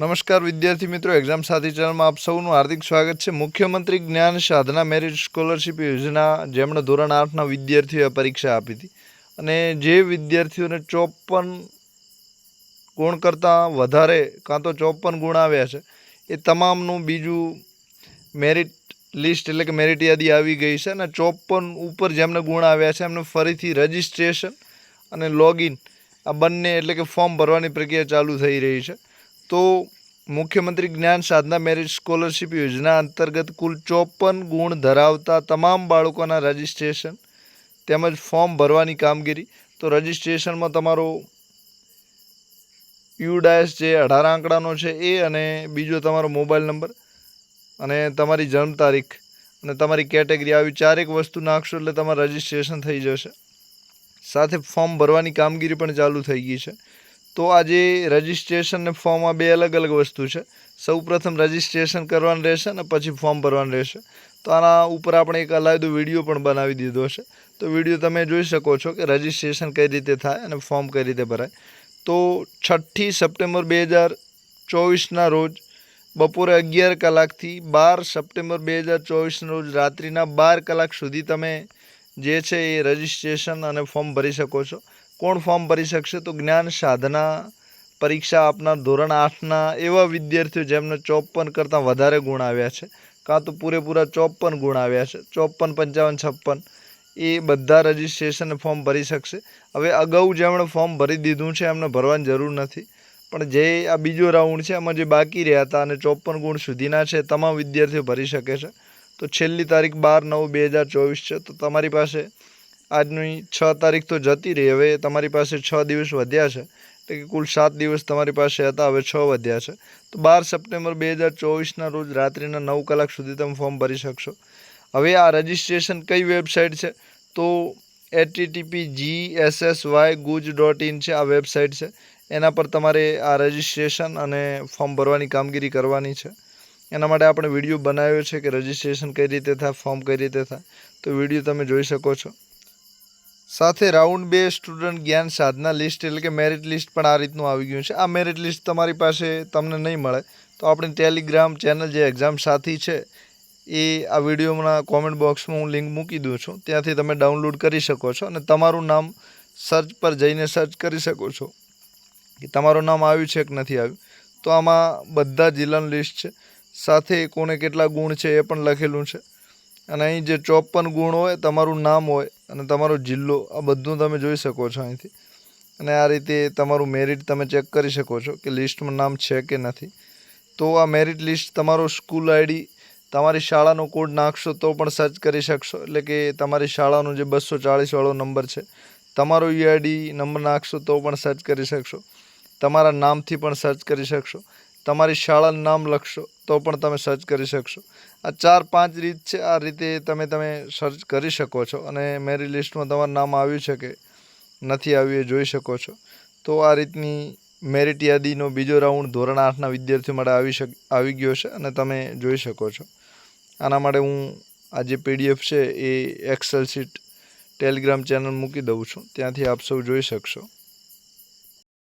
નમસ્કાર વિદ્યાર્થી મિત્રો, એક્ઝામ સાથી ચેનલમાં આપ સૌનું હાર્દિક સ્વાગત છે. મુખ્યમંત્રી જ્ઞાન સાધના મેરિટ સ્કોલરશિપ યોજના જેમણે ધોરણ આઠના વિદ્યાર્થીઓએ પરીક્ષા આપી હતી. અને જે વિદ્યાર્થીઓને ચોપન ગુણ કરતાં વધારે કાં તો ચોપન ગુણ આવ્યા છે, એ તમામનું બીજું મેરિટ લિસ્ટ એટલે કે મેરિટ યાદી આવી ગઈ છે અને ચોપન ઉપર જેમને ગુણ આવ્યા છે, એમને ફરીથી રજિસ્ટ્રેશન અને લોગિન આ બંને એટલે કે ફોર્મ ભરવાની પ્રક્રિયા ચાલુ થઈ રહી છે. તો મુખ્યમંત્રી જ્ઞાન સાધના મેરિટ સ્કોલરશિપ યોજના અંતર્ગત કુલ ચોપન ગુણ ધરાવતા તમામ બાળકોના રજિસ્ટ્રેશન તેમજ ફોર્મ ભરવાની કામગીરી. તો રજિસ્ટ્રેશનમાં તમારો યુડાયસ જે અઢાર આંકડાનો છે એ અને બીજો તમારો મોબાઈલ નંબર અને તમારી જન્મ તારીખ અને તમારી કેટેગરી આવી ચારેક વસ્તુ નાખશો એટલે તમારું રજિસ્ટ્રેશન થઈ જશે. સાથે ફોર્મ ભરવાની કામગીરી પણ ચાલુ થઈ ગઈ છે. તો આજે રજિસ્ટ્રેશન ફોર્મમાં બે અલગ અલગ વસ્તુ છે. સૌ પ્રથમ રજિસ્ટ્રેશન કરવાનું રહેશે અને પછી ફોર્મ ભરવાનું રહેશે. તો આના ઉપર આપણે એક અલાયદો વીડિયો પણ બનાવી દીધો છે. તો વીડિયો તમે જોઈ શકો છો કે રજિસ્ટ્રેશન કઈ રીતે થાય અને ફોર્મ કઈ રીતે ભરાય. તો છઠ્ઠી સપ્ટેમ્બર બે હજાર ચોવીસના રોજ બપોરે અગિયાર કલાકથી બાર સપ્ટેમ્બર બે હજાર ચોવીસના રોજ રાત્રિના બાર કલાક સુધી તમે જે છે એ રજિસ્ટ્રેશન અને ફોર્મ ભરી શકો છો. કોણ ફોર્મ ભરી શકશે? તો જ્ઞાન સાધના, પરીક્ષા આપનાર ધોરણ આઠના એવા વિદ્યાર્થીઓ જેમને ચોપન કરતાં વધારે ગુણ આવ્યા છે. કાં તો પૂરેપૂરા ચોપન ગુણ આવ્યા છે. ચોપન, પંચાવન, છપ્પન. એ બધા રજિસ્ટ્રેશન ફોર્મ ભરી શકશે. હવે અગાઉ જેમણે ફોર્મ ભરી દીધું છે, એમને ભરવાની જરૂર નથી. પણ જે આ બીજો રાઉન્ડ છે, એમાં જે બાકી રહ્યા હતા અને ચોપન ગુણ સુધીના છે તમામ વિદ્યાર્થીઓ ભરી શકે છે. તો છેલ્લી તારીખ બાર નવ બે હજાર ચોવીસ છે. તો તમારી પાસે આજની છ તારીખ તો જતી રહી. હવે તમારી પાસે છ દિવસ વધ્યા છે. એટલે કે કુલ સાત દિવસ તમારી પાસે હતા, હવે છ વધ્યા છે. તો બાર સપ્ટેમ્બર બે હજાર ચોવીસના રોજ રાત્રિના નવ કલાક સુધી તમે ફોર્મ ભરી શકશો. હવે આ રજિસ્ટ્રેશન કઈ વેબસાઇટ છે? તો HTTP G S S Y Guj dot in છે આ વેબસાઇટ છે. એના પર તમારે આ રજિસ્ટ્રેશન અને ફોર્મ ભરવાની કામગીરી કરવાની છે. એના માટે આપણે વીડિયો બનાવ્યો છે કે રજિસ્ટ્રેશન કઈ રીતે થાય, ફોર્મ કઈ રીતે થાય. તો વીડિયો તમે જોઈ શકો છો. સાથે રાઉન્ડ બે સ્ટુડન્ટ જ્ઞાન સાધના લિસ્ટ એટલે કે મેરિટ લિસ્ટ પણ આ રીતનું આવી ગયું છે. આ મેરિટ લિસ્ટ તમારી પાસે તમને નહીં મળે, તો આપણી ટેલિગ્રામ ચેનલ જે એક્ઝામ સાથી છે, એ આ વિડીયોના કોમેન્ટ બોક્સમાં હું લિંક મૂકી દઉં છું. ત્યાંથી તમે ડાઉનલોડ કરી શકો છો અને તમારું નામ સર્ચ પર જઈને સર્ચ કરી શકો છો. કે તમારું નામ આવ્યું છે કે નથી આવ્યું. તો આમાં બધા જિલ્લાનું લિસ્ટ છે. સાથે કોને કેટલા ગુણ છે એ પણ લખેલું છે. અને અહીં જે ચોપન ગુણ હોય, તમારું નામ હોય અને તમારો જિલ્લો, આ બધું તમે જોઈ શકો છો અહીંથી. અને આ રીતે તમારું મેરિટ તમે ચેક કરી શકો છો કે લિસ્ટમાં નામ છે કે નથી. તો આ મેરિટ લિસ્ટ તમારો સ્કૂલ આઈડી તમારી શાળાનો કોડ નાખશો તો પણ સર્ચ કરી શકશો. એટલે કે તમારી શાળાનો જે બસો ચાળીસવાળો નંબર છે, તમારો યુઆઈડી નંબર નાખશો તો પણ સર્ચ કરી શકશો. તમારા નામથી પણ સર્ચ કરી શકશો. તમારી શાળાનું નામ લખશો, તો પણ તમે સર્ચ કરી શકશો. આ ચાર પાંચ રીત છે, આ રીતે તમે તમે સર્ચ કરી શકો છો. અને મેરી લિસ્ટમાં તમારું નામ આવ્યું છે કે નથી આવ્યું એ જોઈ શકો છો. તો આ રીતની મેરિટ યાદીનો બીજો રાઉન્ડ ધોરણ આઠના વિદ્યાર્થીઓ માટે આવી શક, આવી ગયો છે અને તમે જોઈ શકો છો. આના માટે હું આ જે પીડીએફ છે એ એક્સેલ શીટ ટેલિગ્રામ ચેનલ મૂકી દઉં છું. ત્યાંથી આપ સૌ જોઈ શકશો.